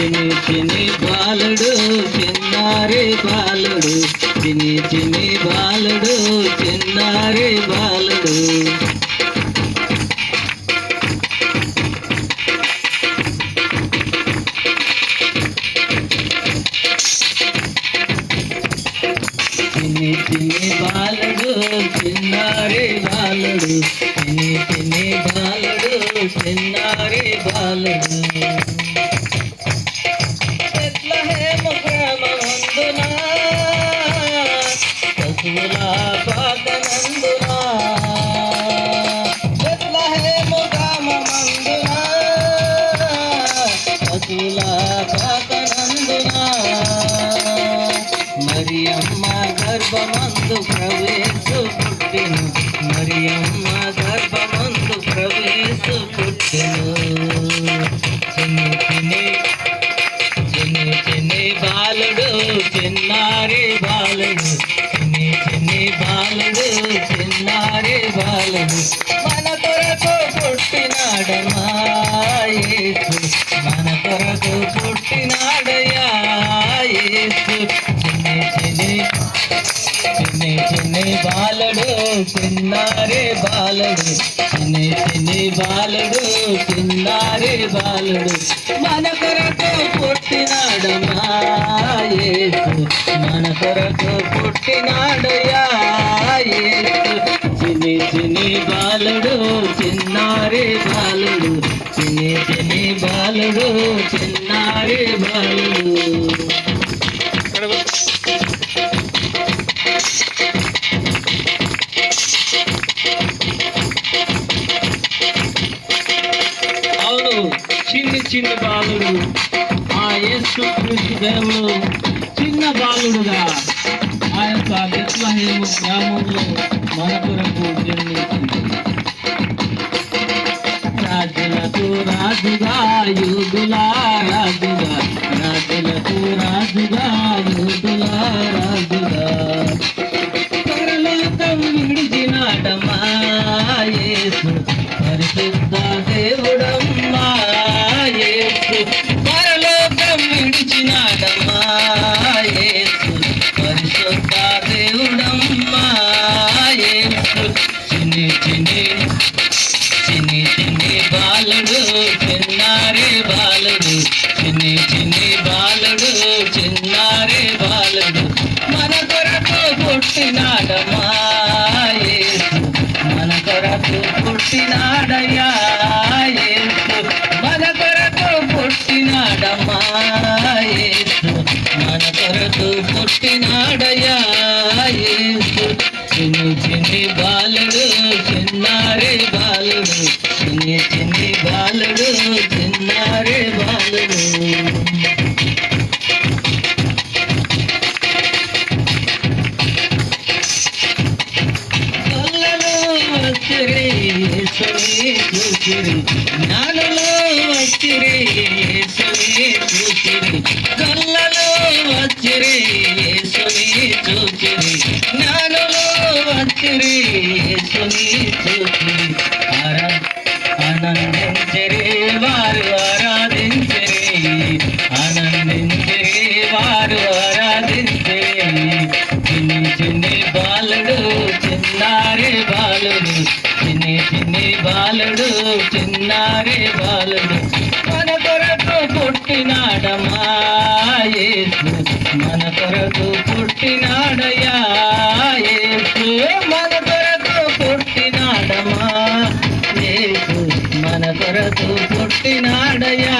చిన్ని చిన్ని బాలుడు చిన్నారి బాలుడు. చిన్ని చిన్ని బాలుడు చిన్నారి బాలుడు. చిన్ని చిన్ని బాలుడు చిన్నారి బాలుడు. చిన్ని చిన్ని బాలుడు చిన్నారి బాలుడు. పశువుల పాకనందున బెత్లెహేము గ్రామమందున పశువుల పాకనందున మరియమ్మ గర్భమందు ప్రవేశు పుట్టెను మరియమ్మ గర్భమందు ప్రవేశు పుట్టెను చిన్ని చిన్ని చిన్ని చిన్ని బాలుడు చిన్నారి బాలుడు చిన్ని చిన్ని బాలుడు చిన్నారే బాలుడు మన కొరకు పుట్టినాడమాయేసు మన కొరకు పుట్టినాడయ్యా యేసు. చిన్ని చిన్ని చిన్ని చిన్ని బాలుడు చిన్నారి బాలుడు. చిన్ని చిన్ని బాలుడు చిన్నారి బాలుడు. మన కొరకు పుట్టినాడమాయేసు మన కొరకు పుట్టినాడయ్యా చిన్ని చిన్ని బాలుడు చిన్నారే బాలుడు. చిన్ని చిన్ని బాలుడు చిన్నారే బాలుడు. అవును చిన్ని చిన్ని బాలుడు. ఆ యేసు క్రీస్తు చిన్న బాలుడుగా. ఆ యొక్క బెత్లహేము గ్రామంలో మన కొరకు జన్మించింది రాజులకు రాజుగా యుగులా రాజుగా రాజులకు రాజుగా యుగులా రాజుగా పరలోకం యేసు పరిశుద్ధ బాలుడు చిన్నారి బాలుడు. చిన్ని చిన్ని బాలుడు చిన్నారి బాలుడు. మన కొరకు పుట్టినాడమ్మా మన కొరకు పుట్టినాడయ్యా మన కొరకు పుట్టినాడమ్మా మన కొరకు పుట్టినాడయ్యా చూసిరి నాలలో వచ్చిరి యేసుని చూసిరి కళ్ళలో వచ్చిరి యేసుని చూసిరి నాలలో వచ్చిరి యేసుని చూసిరి ఆరా ఆనందించరే వారు ఆరాధించరే. ఆనందించరే వారు ఆరాధించరే. చిన్ని చిన్ని బాలుడు చిన్నారే బాలుడు చిన్ని బాలుడు చిన్నారి బాలుడు మన కొరకు పుట్టినాడమ్మా మన కొరకు పుట్టినాడయ్యా మన కొరకు పుట్టినాడమ్మా మన కొరకు పుట్టినాడయ్యా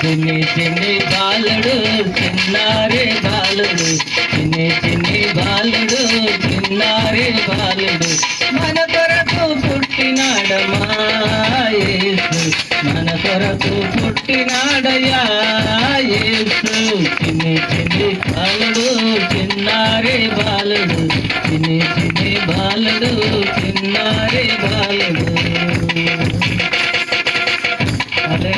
చిన్ని చిన్ని బాలుడు చిన్నారే బాలుడు చిన్ని చిన్ని బాలుడు చిన్నారే బాలుడు. మన కొర పుట్టినాడమాయేసు మన కొరకు పుట్టినాడయా యేసు. చిన్ని చిన్ని బాలుడు చిన్నారే బాలుడు చిన్ని చిన్ని బాలుడు. చిన్నారే బాలుడు అదే